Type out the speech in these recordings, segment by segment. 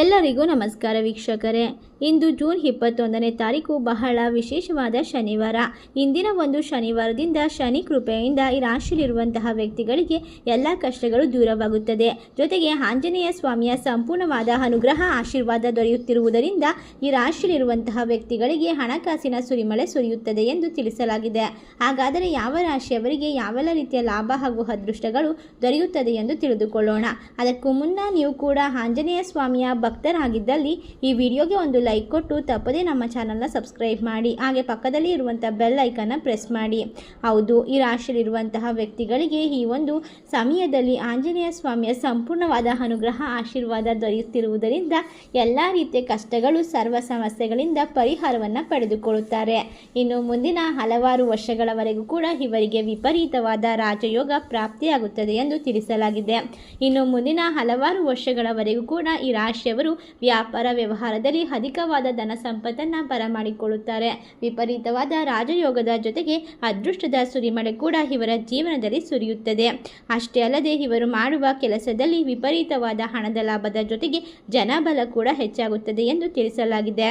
ಎಲ್ಲರಿಗೂ ನಮಸ್ಕಾರ ವೀಕ್ಷಕರೇ. ಇಂದು ಜೂನ್ ಇಪ್ಪತ್ತೊಂದನೇ ತಾರೀಕು ಬಹಳ ವಿಶೇಷವಾದ ಶನಿವಾರ. ಇಂದಿನ ಒಂದು ಶನಿವಾರದಿಂದ ಶನಿ ಕೃಪೆಯಿಂದ ಈ ರಾಶಿಯಲ್ಲಿರುವಂತಹ ವ್ಯಕ್ತಿಗಳಿಗೆ ಎಲ್ಲ ಕಷ್ಟಗಳು ದೂರವಾಗುತ್ತದೆ. ಜೊತೆಗೆ ಆಂಜನೇಯ ಸ್ವಾಮಿಯ ಸಂಪೂರ್ಣವಾದ ಅನುಗ್ರಹ, ಆಶೀರ್ವಾದ ದೊರೆಯುತ್ತಿರುವುದರಿಂದ ಈ ರಾಶಿಯಲ್ಲಿರುವಂತಹ ವ್ಯಕ್ತಿಗಳಿಗೆ ಹಣಕಾಸಿನ ಸುರಿಮಳೆ ಸುರಿಯುತ್ತದೆ ಎಂದು ತಿಳಿಸಲಾಗಿದೆ. ಹಾಗಾದರೆ ಯಾವ ರಾಶಿಯವರಿಗೆ ಯಾವೆಲ್ಲ ರೀತಿಯ ಲಾಭ ಹಾಗೂ ಅದೃಷ್ಟಗಳು ದೊರೆಯುತ್ತದೆ ಎಂದು ತಿಳಿದುಕೊಳ್ಳೋಣ. ಅದಕ್ಕೂ ಮುನ್ನ ನೀವು ಕೂಡ ಆಂಜನೇಯ ಸ್ವಾಮಿಯ ಭಕ್ತರಾಗಿದ್ದಲ್ಲಿ ಈ ವಿಡಿಯೋಗೆ ಒಂದು ಲೈಕ್ ಕೊಟ್ಟು ತಪ್ಪದೇ ನಮ್ಮ ಚಾನಲ್ನ ಸಬ್ಸ್ಕ್ರೈಬ್ ಮಾಡಿ, ಹಾಗೆ ಪಕ್ಕದಲ್ಲಿ ಇರುವಂಥ ಬೆಲ್ ಐಕನ್ನ ಪ್ರೆಸ್ ಮಾಡಿ. ಹೌದು, ಈ ರಾಶಿಯಲ್ಲಿರುವಂತಹ ವ್ಯಕ್ತಿಗಳಿಗೆ ಈ ಒಂದು ಸಮಯದಲ್ಲಿ ಆಂಜನೇಯ ಸ್ವಾಮಿಯ ಸಂಪೂರ್ಣವಾದ ಅನುಗ್ರಹ, ಆಶೀರ್ವಾದ ದೊರೆಯುತ್ತಿರುವುದರಿಂದ ಎಲ್ಲ ರೀತಿಯ ಕಷ್ಟಗಳು, ಸರ್ವ ಸಮಸ್ಯೆಗಳಿಂದ ಪರಿಹಾರವನ್ನು ಪಡೆದುಕೊಳ್ಳುತ್ತಾರೆ. ಇನ್ನು ಮುಂದಿನ ಹಲವಾರು ವರ್ಷಗಳವರೆಗೂ ಕೂಡ ಇವರಿಗೆ ವಿಪರೀತವಾದ ರಾಜಯೋಗ ಪ್ರಾಪ್ತಿಯಾಗುತ್ತದೆ ಎಂದು ತಿಳಿಸಲಾಗಿದೆ. ಇನ್ನು ಮುಂದಿನ ಹಲವಾರು ವರ್ಷಗಳವರೆಗೂ ಕೂಡ ಈ ರಾಶಿಯವರು ವ್ಯಾಪಾರ ವ್ಯವಹಾರದಲ್ಲಿ ಅಧಿಕವಾದ ಧನ ಸಂಪತ್ತನ್ನು ಬರಮಾಡಿಕೊಳ್ಳುತ್ತಾರೆ. ವಿಪರೀತವಾದ ರಾಜಯೋಗದ ಜೊತೆಗೆ ಅದೃಷ್ಟದ ಸುರಿಮಳೆ ಕೂಡ ಇವರ ಜೀವನದಲ್ಲಿ ಸುರಿಯುತ್ತದೆ. ಅಷ್ಟೇ ಅಲ್ಲದೆ ಇವರು ಮಾಡುವ ಕೆಲಸದಲ್ಲಿ ವಿಪರೀತವಾದ ಹಣದ ಲಾಭದ ಜೊತೆಗೆ ಜನಬಲ ಕೂಡ ಹೆಚ್ಚಾಗುತ್ತದೆ ಎಂದು ತಿಳಿಸಲಾಗಿದೆ.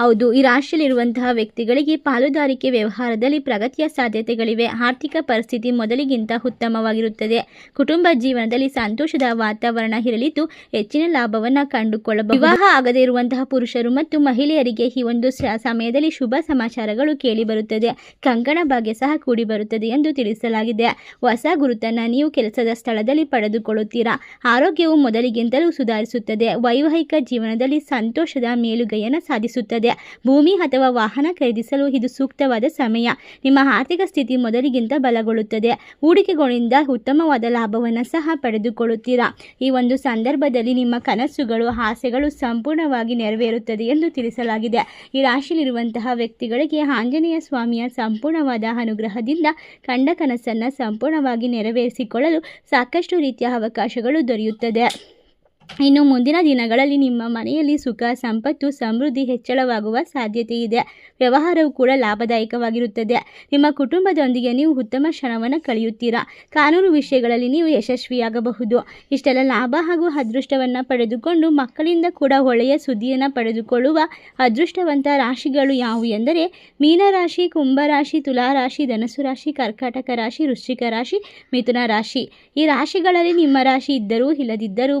ಹೌದು, ಈ ರಾಶಿಯಲ್ಲಿರುವಂತಹ ವ್ಯಕ್ತಿಗಳಿಗೆ ಪಾಲುದಾರಿಕೆ ವ್ಯವಹಾರದಲ್ಲಿ ಪ್ರಗತಿಯ ಸಾಧ್ಯತೆಗಳಿವೆ. ಆರ್ಥಿಕ ಪರಿಸ್ಥಿತಿ ಮೊದಲಿಗಿಂತ ಉತ್ತಮವಾಗಿರುತ್ತದೆ. ಕುಟುಂಬ ಜೀವನದಲ್ಲಿ ಸಂತೋಷದ ವಾತಾವರಣ ಇರಲಿದ್ದು ಹೆಚ್ಚಿನ ಲಾಭವನ್ನು ಕಂಡುಕೊಳ್ಳಬಹುದು. ವಿವಾಹ ಆಗದೇ ಇರುವಂತಹ ಪುರುಷರು ಮತ್ತು ಮಹಿಳೆಯರಿಗೆ ಈ ಒಂದು ಸಮಯದಲ್ಲಿ ಶುಭ ಸಮಾಚಾರಗಳು ಕೇಳಿಬರುತ್ತದೆ. ಕಂಕಣ ಭಾಗ್ಯ ಸಹ ಕೂಡಿ ಬರುತ್ತದೆ ಎಂದು ತಿಳಿಸಲಾಗಿದೆ. ಹೊಸ ಗುರುತನ್ನು ನೀವು ಕೆಲಸದ ಸ್ಥಳದಲ್ಲಿ ಪಡೆದುಕೊಳ್ಳುತ್ತೀರಾ? ಆರೋಗ್ಯವು ಮೊದಲಿಗಿಂತಲೂ ಸುಧಾರಿಸುತ್ತದೆ. ವೈವಾಹಿಕ ಜೀವನದಲ್ಲಿ ಸಂತೋಷದ ಮೇಲುಗೈಯನ್ನು ಸಾಧಿಸುತ್ತದೆ. ಭೂಮಿ ಅಥವಾ ವಾಹನ ಖರೀದಿಸಲು ಇದು ಸೂಕ್ತವಾದ ಸಮಯ. ನಿಮ್ಮ ಆರ್ಥಿಕ ಸ್ಥಿತಿ ಮೊದಲಿಗಿಂತ ಬಲಗೊಳ್ಳುತ್ತದೆ. ಹೂಡಿಕೆಗಳಿಂದ ಉತ್ತಮವಾದ ಲಾಭವನ್ನು ಸಹ ಪಡೆದುಕೊಳ್ಳುತ್ತೀರಾ? ಈ ಒಂದು ಸಂದರ್ಭದಲ್ಲಿ ನಿಮ್ಮ ಕನಸುಗಳು, ಆಸೆಗಳು ಸಂಪೂರ್ಣವಾಗಿ ನೆರವೇರುತ್ತದೆ ಎಂದು ತಿಳಿಸಲಾಗಿದೆ. ಈ ರಾಶಿಯಲ್ಲಿರುವಂತಹ ವ್ಯಕ್ತಿಗಳಿಗೆ ಆಂಜನೇಯ ಸ್ವಾಮಿಯ ಸಂಪೂರ್ಣವಾದ ಅನುಗ್ರಹದಿಂದ ಕಂಡ ಕನಸನ್ನು ಸಂಪೂರ್ಣವಾಗಿ ನೆರವೇರಿಸಿಕೊಳ್ಳಲು ಸಾಕಷ್ಟು ರೀತಿಯ ಅವಕಾಶಗಳು ದೊರೆಯುತ್ತದೆ. ಇನ್ನು ಮುಂದಿನ ದಿನಗಳಲ್ಲಿ ನಿಮ್ಮ ಮನೆಯಲ್ಲಿ ಸುಖ, ಸಂಪತ್ತು, ಸಮೃದ್ಧಿ ಹೆಚ್ಚಳವಾಗುವ ಸಾಧ್ಯತೆ ಇದೆ. ವ್ಯವಹಾರವು ಕೂಡ ಲಾಭದಾಯಕವಾಗಿರುತ್ತದೆ. ನಿಮ್ಮ ಕುಟುಂಬದೊಂದಿಗೆ ನೀವು ಉತ್ತಮ ಕ್ಷಣವನ್ನು ಕಳೆಯುತ್ತೀರಾ? ಕಾನೂನು ವಿಷಯಗಳಲ್ಲಿ ನೀವು ಯಶಸ್ವಿಯಾಗಬಹುದು. ಇಷ್ಟೆಲ್ಲ ಲಾಭ ಹಾಗೂ ಅದೃಷ್ಟವನ್ನು ಪಡೆದುಕೊಂಡು ಮಕ್ಕಳಿಂದ ಕೂಡ ಒಳ್ಳೆಯ ಸುದ್ದಿಯನ್ನು ಪಡೆದುಕೊಳ್ಳುವ ಅದೃಷ್ಟವಂತ ರಾಶಿಗಳು ಯಾವುವು ಎಂದರೆ, ಮೀನರಾಶಿ, ಕುಂಭರಾಶಿ, ತುಲಾರಾಶಿ ಧನಸು ರಾಶಿ, ಕರ್ಕಾಟಕ ರಾಶಿ, ವೃಶ್ಚಿಕ ರಾಶಿ, ಮಿಥುನ ರಾಶಿ. ಈ ರಾಶಿಗಳಲ್ಲಿ ನಿಮ್ಮ ರಾಶಿ ಇದ್ದರೂ ಇಲ್ಲದಿದ್ದರೂ